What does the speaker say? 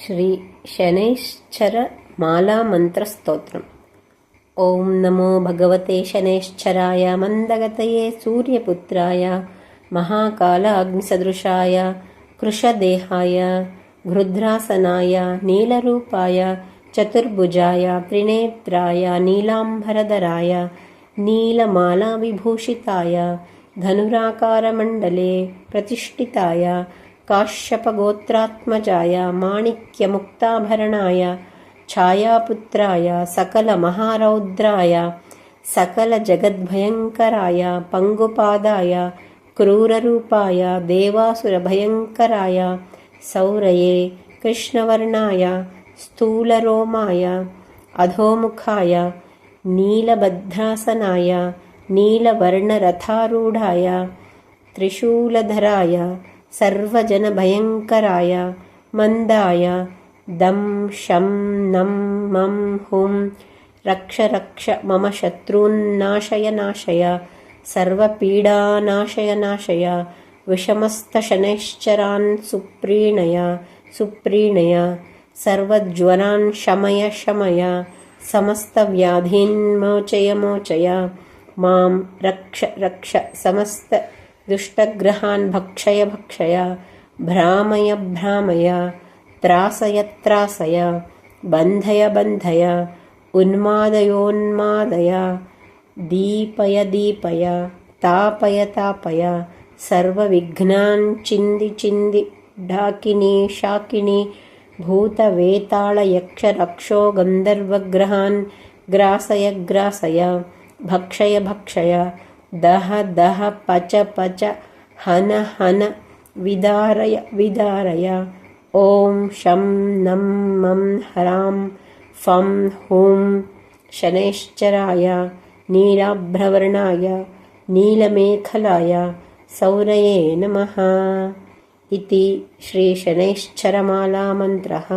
श्रीशनैश्चरमालामन्त्रस्तोत्रम् ॐ नमो भगवते शनैश्चराय मन्दगतये सूर्यपुत्राय महाकालाग्निसदृशाय कृशदेहाय घृध्रासनाय नीलरूपाय चतुर्भुजाय त्रिनेत्राय नीलाम्बरधराय नीलमालाविभूषिताय धनुराकारमण्डले प्रतिष्ठिताय काश्यपगोत्रात्मजाय माणिक्यमुक्ताभरणाय छायापुत्राय सकलमहारौद्राय सकलजगद्भयङ्कराय पङ्गुपादाय क्रूररूपाय देवासुरभयङ्कराय सौरये कृष्णवर्णाय स्थूलरोमाय अधोमुखाय नीलभद्रासनाय नीलवर्णरथारूढाय त्रिशूलधराय सर्वजनभयङ्कराय मन्दाय दं शं नं मं हुं रक्ष रक्ष मम शत्रून्नाशय नाशय सर्वपीडानाशय नाशय विषमस्तशनैश्चरान् सुप्रीणय सुप्रीणय सर्वज्वरान् शमय शमय समस्तव्याधीन् मोचय मोचय मां रक्ष रक्ष समस्त दुष्टग्रहान् भक्षय भक्षय भ्रामय भ्रामय त्रासय त्रासय बन्धय बन्धय उन्मादयोन्मादय दीपय दीपय तापय तापय सर्वविघ्नान् चिन्दि चिन्दि डाकिनी शाकिनी भूतवेताळयक्षरक्षो गन्धर्वग्रहान् ग्रासय ग्रासय भक्षय भक्षय दह दह पच पच हन हन विदारय विदारय। ॐ शं नं मं हरां फं हुं शनैश्चराय नीलाभ्रवर्णाय नीलमेखलाय सौरये नमः इति श्रीशनैश्चरमालामन्त्रः